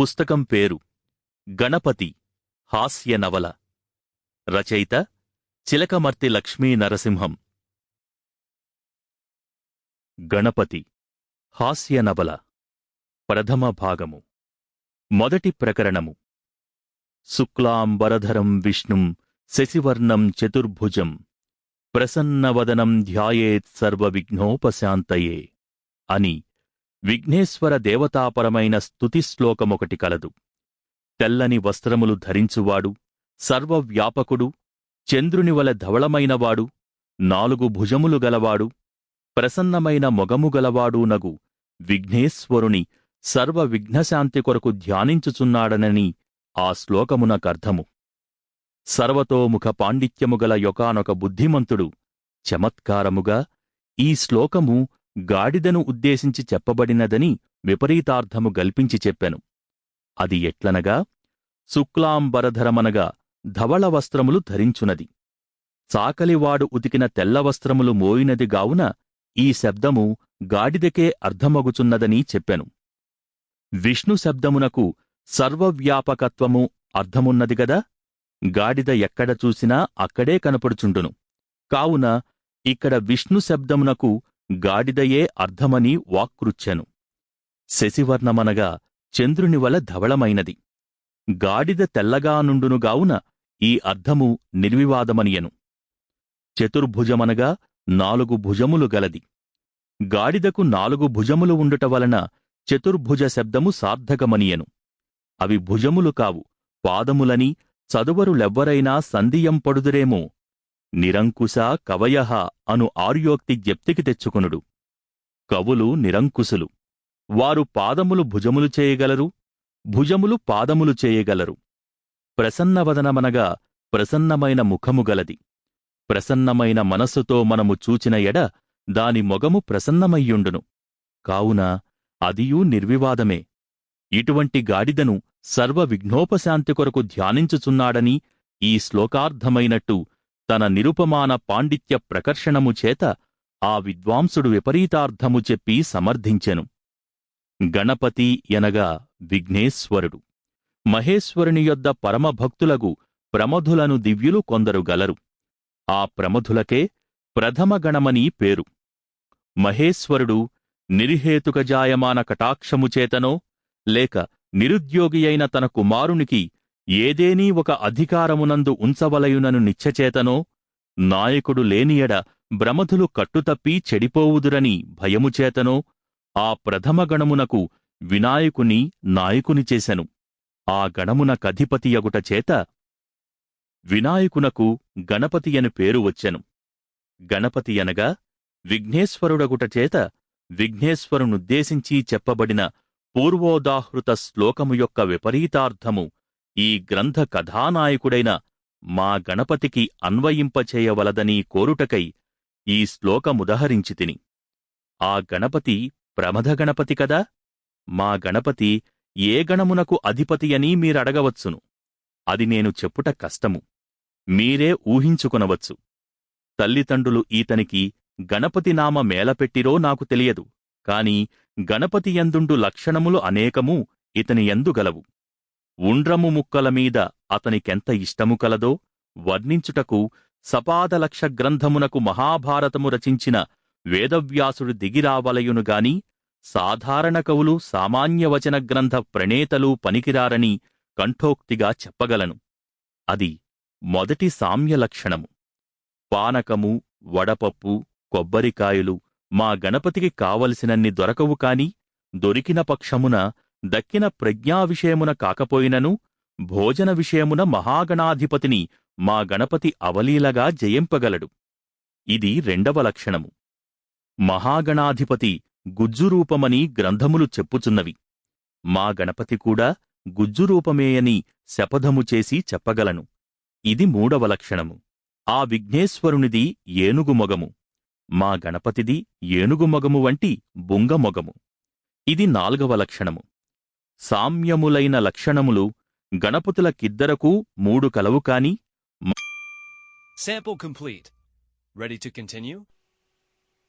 పుస్తకం పేరు గణపతి హాస్య నవల. రచయిత చిలకమర్తి లక్ష్మీ నరసింహం. గణపతి హాస్య నవల. ప్రథమ భాగము. మొదటి ప్రకరణము. శుక్లాంబరధరం విష్ణుం శశివర్ణం చతుర్భుజం. ప్రసన్నవదనం ధ్యాయేత్ సర్వవిఘ్నోపశాంతయే అని విఘ్నేశ్వర దేవతాపరమైన స్తుతి శ్లోకమొకటి కలదు. తెల్లని వస్త్రములు ధరించువాడు సర్వవ్యాపకుడు చంద్రునివల ధవళమైనవాడు నాలుగు భుజములు గలవాడు ప్రసన్నమైన మొగము గలవాడు నగు విఘ్నేశ్వరుని సర్వ విఘ్నశాంతి కొరకు ధ్యానించుచున్నాడనని ఆ శ్లోకమునకర్ధము సర్వతోముఖ పాండిత్యము గల యొకానొక బుద్ధిమంతుడు చమత్కారముగా ఈ శ్లోకము గాడిదను ఉద్దేశించి చెప్పబడినదని విపరీతార్థము గల్పించి చెప్పాను. అది ఎట్లనగా? శుక్లాంబరధరమనగా ధవళ వస్త్రములు ధరించునది. చాకలివాడు ఉతికిన తెల్ల వస్త్రములు మోయినది గావున ఈ శబ్దము గాడిదకే అర్థమగుచున్నదని చెప్పెను. విష్ణు శబ్దమునకు సర్వవ్యాపకత్వము అర్థమున్నదిగదా గాడిద ఎక్కడ చూసినా అక్కడే కనపడుచుండును. కావున ఇక్కడ విష్ణు శబ్దమునకు గాడిదయే అర్థమని వాక్కృచ్చెను. శశివర్ణమనగా చంద్రునివల ధవళమైనది. గాడిద తెల్లగానుండునుగావున గావున ఈ అర్థము నిర్వివాదమనియను. చతుర్భుజమనగా నాలుగు భుజములు గలది. గాడిదకు నాలుగు భుజములు ఉండుట వలన చతుర్భుజ శబ్దము సార్థకమనియను. అవి భుజములు కావు పాదములని చదువరులెవ్వరైనా సంధియం పడుదురేమో నిరంకుశ కవయః అను ఆర్యోక్తి జ్ఞప్తికి తెచ్చుకొనుడు. కవులు నిరంకుశులు. వారు పాదములు భుజములు చేయగలరు భుజములు పాదములు చేయగలరు. ప్రసన్నవదనమనగా ప్రసన్నమైన ముఖము గలది. ప్రసన్నమైన మనస్సుతో మనము చూచిన ఎడ దాని మొగము ప్రసన్నమయ్యుండును. కావున అదియూ నిర్వివాదమే. ఇటువంటి గాడిదను సర్వ విఘ్నోపశాంతి కొరకు ధ్యానించుచున్నాడని ఈ శ్లోకార్థమైనట్టు తన నిరుపమాన పాండిత్య ప్రకర్షణము చేత ఆ విద్వాంసుడు విపరీతార్థము చెప్పి సమర్థించెను. గణపతి ఎనగా విఘ్నేశ్వరుడు. మహేశ్వరుని యొద్ద పరమభక్తులగు ప్రమధులను దివ్యులు కొందరు గలరు. ఆ ప్రమధులకే ప్రథమగణమని పేరు. మహేశ్వరుడు నిర్హేతుక జాయమాన లేక నిరుద్యోగియైన తన కుమారునికి ఏదేనీ ఒక అధికారమునందు ఉంచవలయునను నిచ్చచేతనో నాయకుడు లేనియడ భ్రమధులు కట్టుతప్పి చెడిపోవుదురని భయముచేతనో ఆ ప్రథమగణమునకు వినాయకుని నాయకుని చేశను ఆ గణమున కధిపతియగుట చేత వినాయకునకు గణపతి అని పేరు వచ్చెను. గణపతి అనగా విఘ్నేశ్వరుడగుట చేత విఘ్నేశ్వరునుద్దేశించి చెప్పబడిన పూర్వోదాహృత శ్లోకము యొక్క విపరీతార్థము ఈ గ్రంథ కథానాయకుడైన మా గణపతికి అన్వయింపచేయవలదని కోరుటకై ఈ శ్లోకముదహరించి తిని ఆ గణపతి ప్రమథ గణపతి కదా? మా గణపతి ఏ గణమునకు అధిపతియని మీరడగవచ్చును. అది నేను చెప్పుట కష్టము. మీరే ఊహించుకొనవచ్చు. తల్లిదండ్రులు ఈతనికి గణపతి నామ మేలపెట్టిరో నాకు తెలియదు. కాని గణపతియందుండు లక్షణములు అనేకము ఇతని యందు గలవు. ఉండ్రము ముక్కల మీద అతనికెంత ఇష్టము కలదో వర్ణించుటకు సపాదలక్ష గ్రంథమునకు మహాభారతము రచించిన వేదవ్యాసుడు దిగిరావలయునుగాని సాధారణ కవులు సామాన్యవచన గ్రంథ ప్రణేతలు పనికిరారని కంఠోక్తిగా చెప్పగలను. అది మొదటి సామ్యలక్షణము పానకము వడపప్పు కొబ్బరికాయలు మా గణపతికి కావలసినన్ని దొరకవు కాని దొరికిన పక్షమున దక్కిన ప్రజ్ఞా విషయమున కాకపోయినను భోజన విషయమున మహాగణాధిపతిని మా గణపతి అవలీలగా జయింపగలడు. ఇది రెండవ లక్షణము. మహాగణాధిపతి గుజ్జురూపమని గ్రంథములు చెప్పుచున్నవి. మా గణపతి కూడా గుజ్జురూపమేయని శపథము చేసి చెప్పగలను. ఇది మూడవ లక్షణము. ఆ విఘ్నేశ్వరునిది ఏనుగు మొగము మా గణపతిది ఏనుగు మొగము వంటి బుంగమొగము. ఇది నాల్గవ లక్షణము. సామ్యములైన లక్షణములు గణపతులకిద్దరకూ మూడు కలవు కాని Sample complete. Ready to continue?